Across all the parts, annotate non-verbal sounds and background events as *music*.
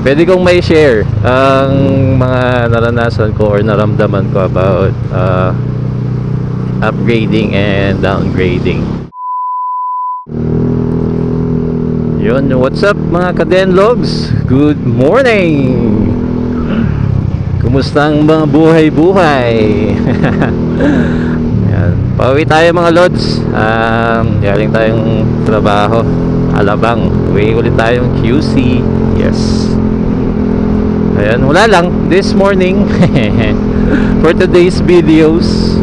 pwede kong may share ang mga naranasan ko or naramdaman ko about uh, upgrading and downgrading. Yun, what's up mga kadenlogs? Good morning! Kumusta ang mga buhay-buhay? *laughs* Yan. Pauwi tayo mga lods. Um, galing tayong trabaho. Alabang. Uwi ulit tayong QC. Yes. Ayan, wala lang. This morning, *laughs* for today's videos,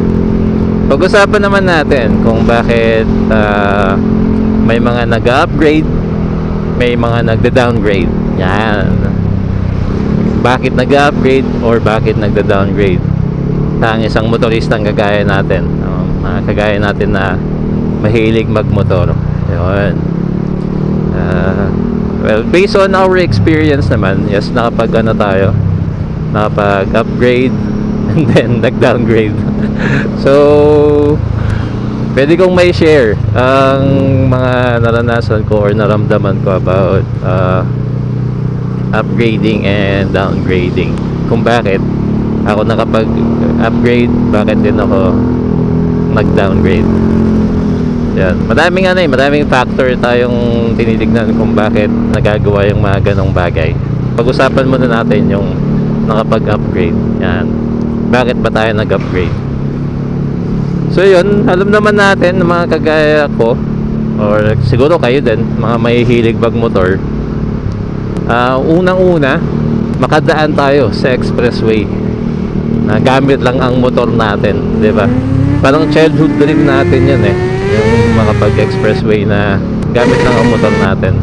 pag-usapan naman natin kung bakit ah, may mga nag-upgrade, may mga nagda-downgrade. Yan. Bakit nag-upgrade or bakit nagda-downgrade? Ang isang motoristang kagaya natin. no? Mga kagaya natin na mahilig magmotor. Yun. Well, based on our experience naman, yes, nakapag ano tayo, nakapag upgrade *laughs* and then nag-downgrade. *laughs* so, pwede kong may share ang mga naranasan ko or naramdaman ko about uh, upgrading and downgrading. Kung bakit ako nakapag-upgrade, bakit din ako nag-downgrade. Yan. Madaming ano eh, madaming factor tayong tinitignan kung bakit nagagawa yung mga ganong bagay. Pag-usapan muna natin yung nakapag-upgrade. Yan. Bakit ba tayo nag-upgrade? So yun, alam naman natin mga kagaya ko or siguro kayo din, mga mahihilig magmotor. Ah, unang-una, makadaan tayo sa expressway na gamit lang ang motor natin, 'di ba? Parang childhood dream natin 'yan eh. Makapag-expressway na gamit lang ang motor natin.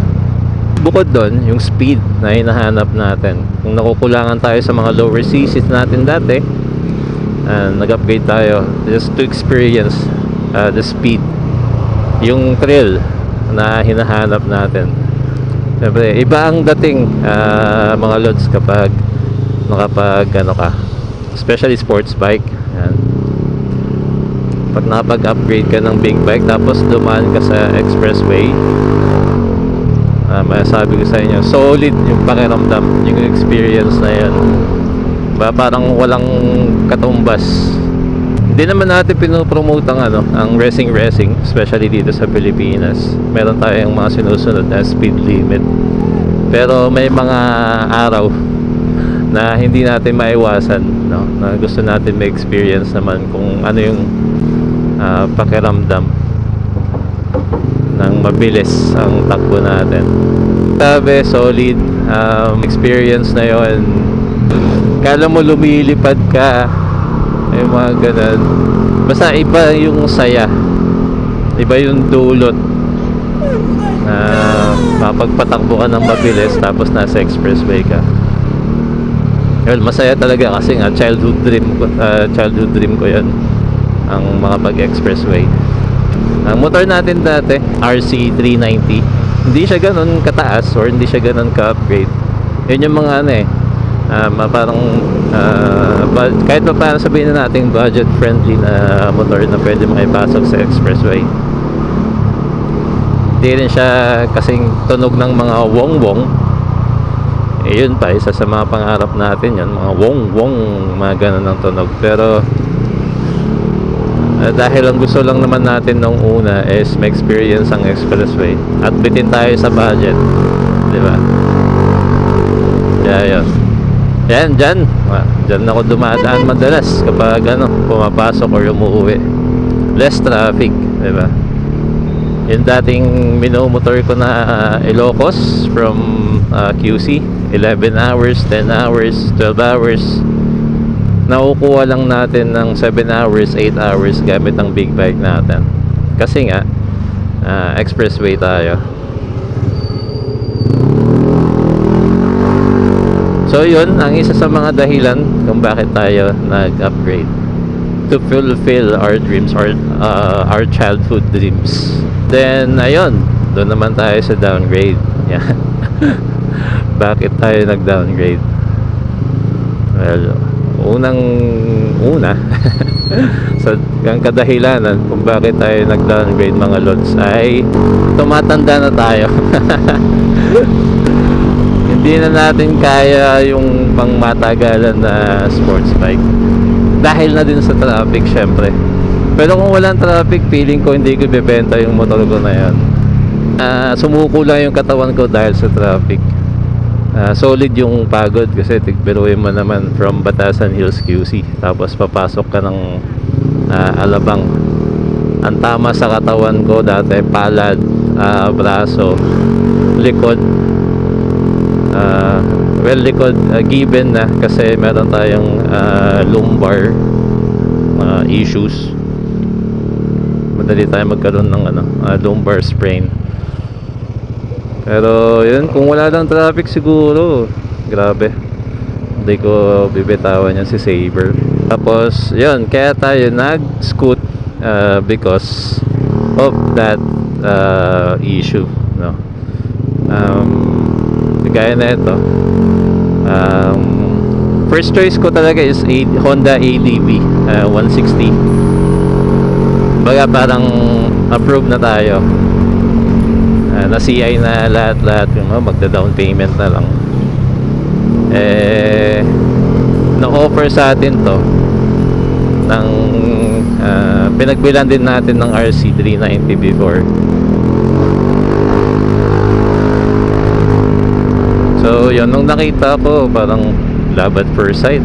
Bukod doon, yung speed na hinahanap natin. Kung nakukulangan tayo sa mga lower CCs natin dati, uh, nag-upgrade tayo just to experience uh, the speed. Yung thrill na hinahanap natin. Siyempre, iba ang dating ah, mga lods kapag nakapag ano ka, especially sports bike. Yan. Pag nakapag-upgrade ka ng big bike tapos dumaan ka sa expressway, ah, masasabi ko sa inyo, solid yung pakiramdam, yung experience na yan. Ba, parang walang katumbas. Hindi naman natin pinopromote ang ano, ang racing racing, especially dito sa Pilipinas. Meron tayong mga sinusunod na speed limit. Pero may mga araw na hindi natin maiwasan, no? Na gusto natin may experience naman kung ano yung ah, pakiramdam ng mabilis ang takbo natin. Sabi, solid um, experience na yon. Kala mo lumilipad ka, yung mga ganun. Basta iba yung saya. Iba yung dulot. Na mapagpatakbo ka ng mabilis tapos nasa expressway ka. Yun, masaya talaga kasi nga childhood dream ko, ah, childhood dream ko 'yan ang makapag-expressway. Ang motor natin dati, RC390, hindi siya ganun kataas or hindi siya ganun ka-upgrade. Yun yung mga ano eh, um, parang ba- kahit pa paano sabihin na natin budget friendly na motor na pwede makipasok sa expressway. Hindi rin siya kasing tunog ng mga wong-wong. Eh, yun pa, isa sa mga pangarap natin yun, mga wong-wong, mga ganun ng tunog. Pero, Ah, dahil ang gusto lang naman natin nung una is ma-experience ang expressway. At bitin tayo sa budget. Di ba? Yeah, yun. Yan dyan. Ah, dyan ako dumadaan madalas kapag ano pumapasok or umuwi. Less traffic di ba? Yung dating minomotor ko na ah, Ilocos from ah, QC 11 hours, 10 hours, 12 hours nakukuha lang natin ng 7 hours, 8 hours gamit ang big bike natin. Kasi nga, ah, expressway tayo. So yun, ang isa sa mga dahilan kung bakit tayo nag-upgrade. To fulfill our dreams, our, ah, our childhood dreams. Then, ayun, doon naman tayo sa downgrade. *laughs* Yan. bakit tayo nag-downgrade? Well, unang una *laughs* sa ang kadahilanan kung bakit tayo nag-downgrade mga lods ay tumatanda na tayo. *laughs* hindi na natin kaya yung pangmatagalan na sports bike. Dahil na din sa traffic, syempre. Pero kung walang traffic, feeling ko hindi ko bebenta yung motor ko na yan. Ah, sumuko lang yung katawan ko dahil sa traffic. Ah, solid yung pagod kasi tigbiruin mo naman from Batasan Hills QC tapos papasok ka ng ah, Alabang. Ang tama sa katawan ko dati palad, ah, braso, likod. Ah, well likod ah, given na kasi meron tayong ah, lumbar ah, issues. Madali tayo magkaroon ng ano, ah, lumbar sprain pero yun, kung wala lang traffic siguro, grabe. Hindi ko bibitawan yan si Saber. Tapos, yun, kaya tayo nag-scoot uh, because of that uh, issue. No? Um, gaya na ito. Um, first choice ko talaga is a Honda ADV uh, 160. Baga parang approve na tayo uh, na na lahat-lahat yung oh, magda-down payment na lang. Eh na-offer sa atin to ng uh, pinagbilan din natin ng RC390 before. So yun nung nakita ko parang love at first sight.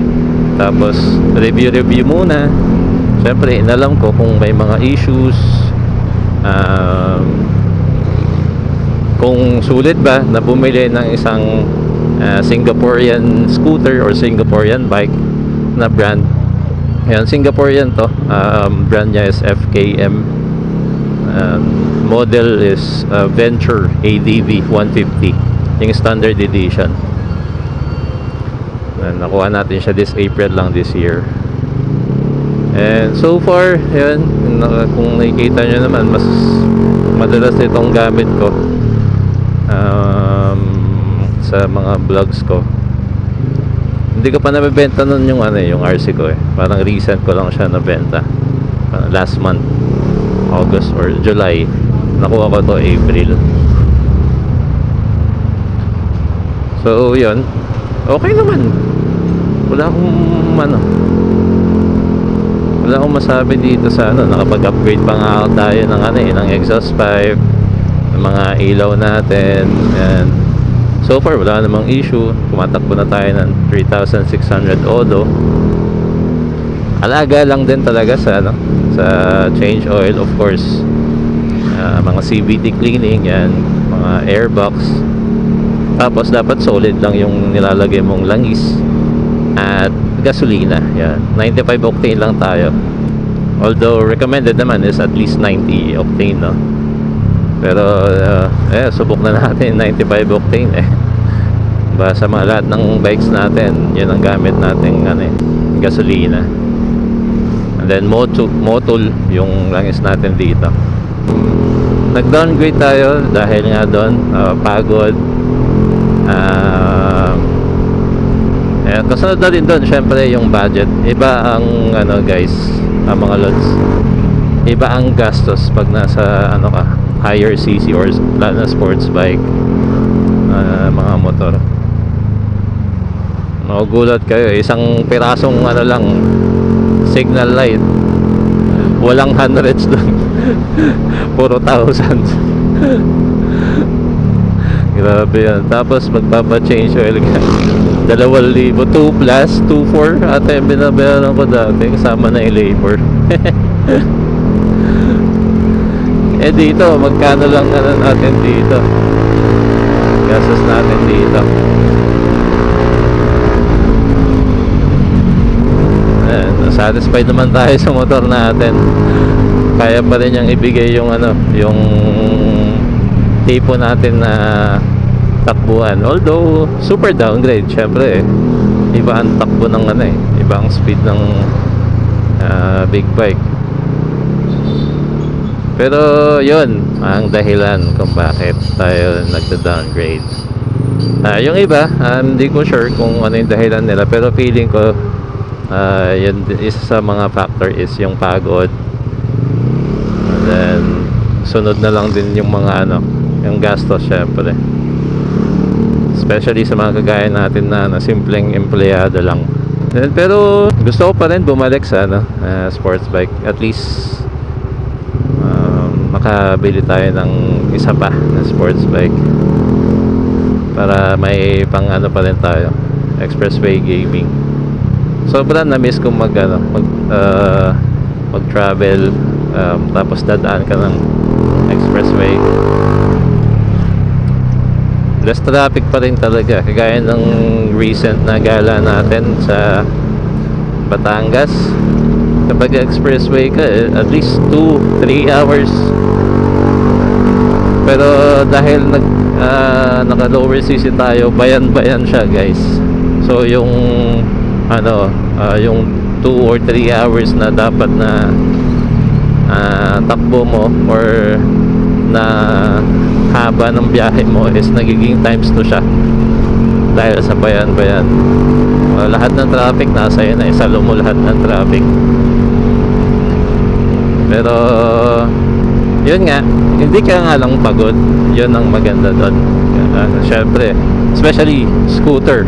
Tapos review-review muna. Syempre inalam ko kung may mga issues. Um, kung sulit ba na bumili ng isang uh, Singaporean scooter or Singaporean bike na brand? Ayan, Singaporean to. Um, brand niya is FKM um, model is uh, Venture ADV 150 yung standard edition. Ayan, nakuha natin siya this April lang this year. And so far yun, kung nakikita nyo naman mas madalas itong gamit ko um, sa mga vlogs ko. Hindi ko pa nabebenta nun yung ano eh, yung RC ko eh. Parang recent ko lang siya nabenta. Parang last month August or July nakuha ko to April. So yun. Okay naman. Wala akong ano. Wala akong masabi dito sa ano nakapag-upgrade pa nga tayo ng ano eh ng exhaust pipe mga ilaw natin and so far wala namang issue. Tumatakbo na tayo ng 3,600 odo. Alaga lang din talaga sa ano sa change oil of course. Ah, mga CVT cleaning yan. Mga airbox. Tapos dapat solid lang yung nilalagay mong langis at gasolina yan. 95 octane lang tayo. Although recommended naman is at least 90 octane no pero uh, eh subok na natin *laughs* 95 octane eh. Ba sa mga lahat ng bikes natin yun ang gamit nating ano eh, gasolina. And then motul, motul yung langis natin dito. Nag-downgrade tayo dahil nga doon uh, pagod. Uh, eh, kasunod na din doon syempre yung budget. Iba ang ano guys ang mga lods iba ang gastos pag nasa ano ka higher CC or lalo na sports bike uh, mga motor. Magugulat kayo isang pirasong ano lang signal light. Walang hundreds doon *laughs* puro thousands. *laughs* Grabe yan. Tapos magpapa-change oil ka. *laughs* Dalawang libo. 2 plus 2 4 ata yung binabayaran ko dati. Kasama na yung labor eh dito magkano lang ano natin dito? Gastos natin dito. Ayan, satisfied naman tayo sa motor natin. Kaya pa rin niyang ibigay yung ano yung tipo natin na takbuhan. Although super downgrade syempre eh. iba ang takbo ng ano eh. Iba ang speed ng ah, big bike pero yun ang dahilan kung bakit tayo nagda-downgrade Ah, yung iba um, hindi ko sure kung ano yung dahilan nila pero feeling ko ah, yun isa sa mga factor is yung pagod and then sunod na lang din yung mga ano yung gastos syempre Especially sa mga kagaya natin na, na simpleng empleyado lang. Eh, Pero gusto ko pa rin bumalik sa ano, ah, sports bike. At least um, makabili tayo ng isa pa na sports bike. Para may pang ano pa rin tayo expressway gaming. Sobrang na-miss kong mag ano mag, ah, mag travel um, tapos dadaan ka ng expressway. Less traffic pa rin talaga kagaya ng recent na gala natin sa Batangas kapag expressway ka eh, at least 2-3 hours. Pero dahil nag ah, naka lower CC tayo bayan-bayan siya guys. So yung ano ah, yung 2 or 3 hours na dapat na ah, takbo mo or na haba ng biyahe mo is nagiging times 2 siya dahil sa bayan-bayan. Ah, lahat ng traffic nasa yun na isalo mo lahat ng traffic pero yun nga hindi ka nga lang pagod. Yun ang maganda doon. Uh, syempre especially scooter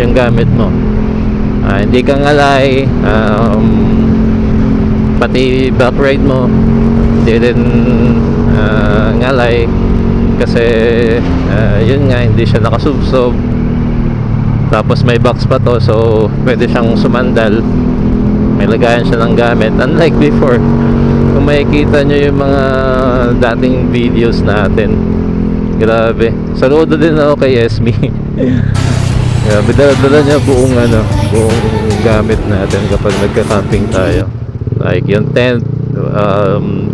yung gamit mo. Ah, hindi ka ngalay um, pati back ride mo hindi rin ah, ngalay kasi ah, yun nga hindi siya nakasubsob. Tapos may box pa to so pwede siyang sumandal. May lagayan siya ng gamit unlike before makikita nyo yung mga dating videos natin. Grabe. Saludo din ako kay Esme. *laughs* Grabe dala-dala niya buong ano buong gamit natin kapag nagka-camping tayo. Like yung tent um,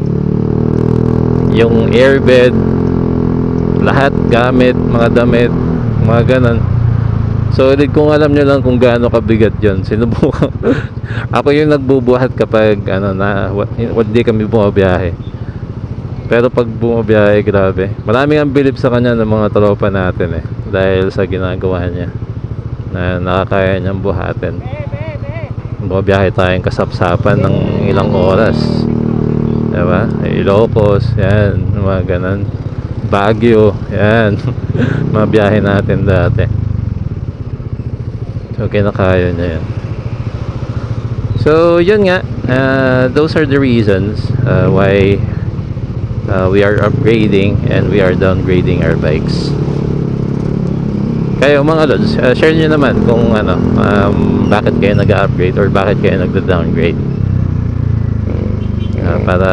yung airbed lahat gamit mga damit mga ganon So, ulit kung alam nyo lang kung gaano kabigat yon sinubukan. *laughs* ako yung nagbubuhat kapag ano na hindi kami bumabiyahe. Pero pag bumabiyahe, grabe. Maraming ang bilib sa kanya ng mga tropa natin eh. Dahil sa ginagawa niya. Na nakakaya niyang buhatin. Bumabiyahe tayong kasapsapan ng ilang oras. Diba? Ilocos, yan. Mga ganon. Baguio, yan. *laughs* mga biyahe natin dati. So, kinakaya niya yan. So, yun nga. Uh, those are the reasons uh, why uh, we are upgrading and we are downgrading our bikes. Kayo mga lods, uh, share nyo naman kung ano, um, bakit kayo nag-upgrade or bakit kayo nagda-downgrade. Uh, para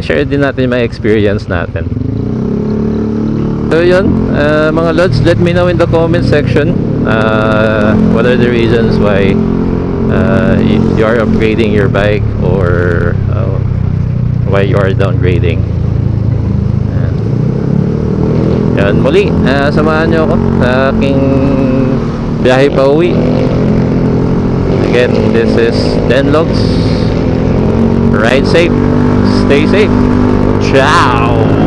share din natin yung mga experience natin. So yun, uh, mga lods, let me know in the comment section uh, what are the reasons why uh, you are upgrading your bike or uh, why you are downgrading. Yan. Muli, uh, samahan nyo ako sa aking biyahe pa uwi. Again, this is Denlogs. Ride safe, stay safe. Ciao!